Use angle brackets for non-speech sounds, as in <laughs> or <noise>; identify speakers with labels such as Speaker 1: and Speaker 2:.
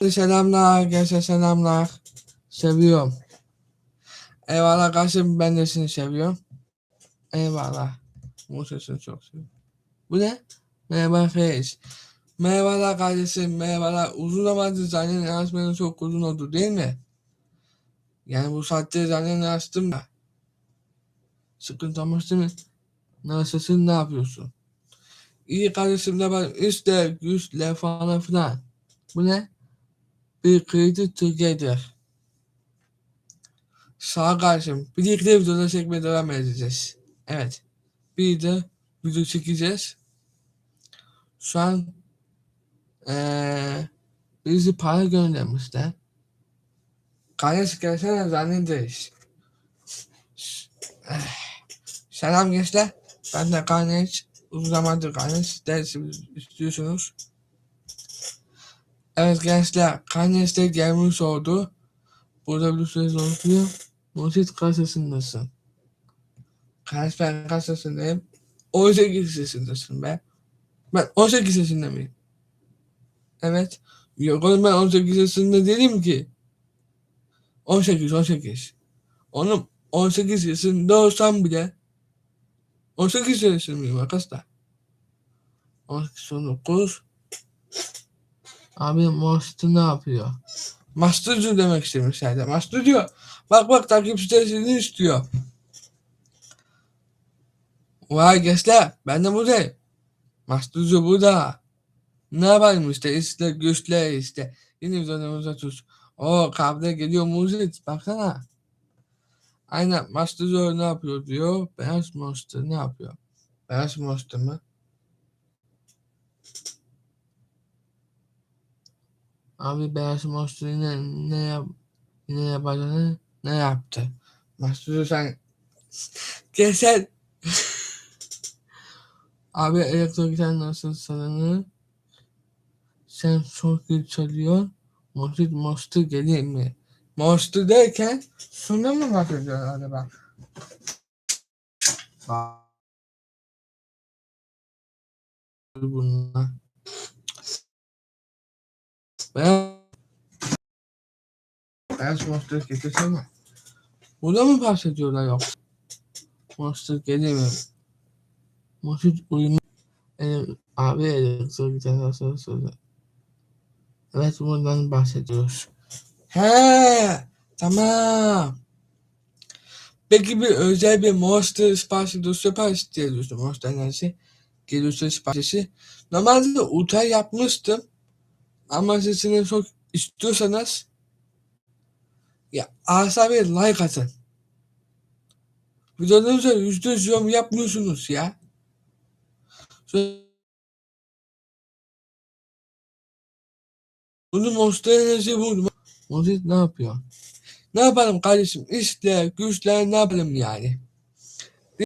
Speaker 1: Selamlar, gençler selamlar. Seviyorum. Eyvallah kardeşim ben de seni seviyorum. Eyvallah. Bu sesini çok seviyorum. Bu ne? Merhaba Reis. Merhabalar kardeşim, merhabalar. Uzun zamandır zaten yazmanın çok uzun oldu değil mi? Yani bu saatte zaten yazdım da. Sıkıntı olmaz değil mi? Nasılsın, ne yapıyorsun? İyi kardeşim ne var? İşte güçle falan filan. Bu ne? Kredi together. Sağ kardeşim. Birlikte videoda çekmeye devam edeceğiz. Evet. Bir de video çekeceğiz. Şu an eee birisi para göndermişler. Kardeş gelsene zannederiz. <sighs> Selam gençler. Ben de kardeş. Uzun zamandır kardeş dersimiz istiyorsunuz. Evet gençler, Kanyes de gelmiş oldu. Burada süre oluyor. Musit kasasındasın. Ben kasasındayım. 18 yaşındasın be. Ben 18 yaşında mıyım? Evet. Yok oğlum ben 18 yaşında değilim ki. 18, 18. Oğlum 18 yaşında olsam bile 18 yaşındayım arkadaşlar. 18, 19, Abi Master ne yapıyor? Mastercu demek istemiş herhalde. Master diyor. Bak bak takipçilerini istiyor. Vay gençler ben de buradayım. Mastercu burada. Ne yapalım işte işte güçler işte. Yine videomuza tuz. O kahve geliyor muzit baksana. Aynen Mastercu ne yapıyor diyor. Beyaz Master ne yapıyor? Beyaz Master mı? Abi Beyaz Monster yine ne yap yine yapacağını ne yaptı? Monster sen Geçen <laughs> Abi elektro gitar nasıl sanını sen çok iyi çalıyor. Monster Monster gelir mi? Monster derken şuna mı bahsediyor acaba? Bak. Bunlar. Ben Beyaz Monster getirsene. Burada mı bahsediyorlar yoksa? Monster gelemiyor. Monster uyumu... Ele, abi elektro gitar sözü sözü. Evet buradan bahsediyoruz. He tamam. Peki bir özel bir Monster siparişi dosya siparişi diye. Monster enerjisi. Geliyorsa siparişi. Normalde Utay yapmıştım. Ama sesini çok istiyorsanız ya Asa bir like atın. Videolarınıza yüzde yüz yorum yapmıyorsunuz ya. Bunu Monster Enerji buldum. Monster ne yapıyor? Ne yapalım kardeşim? İşle, güçle ne yapalım yani?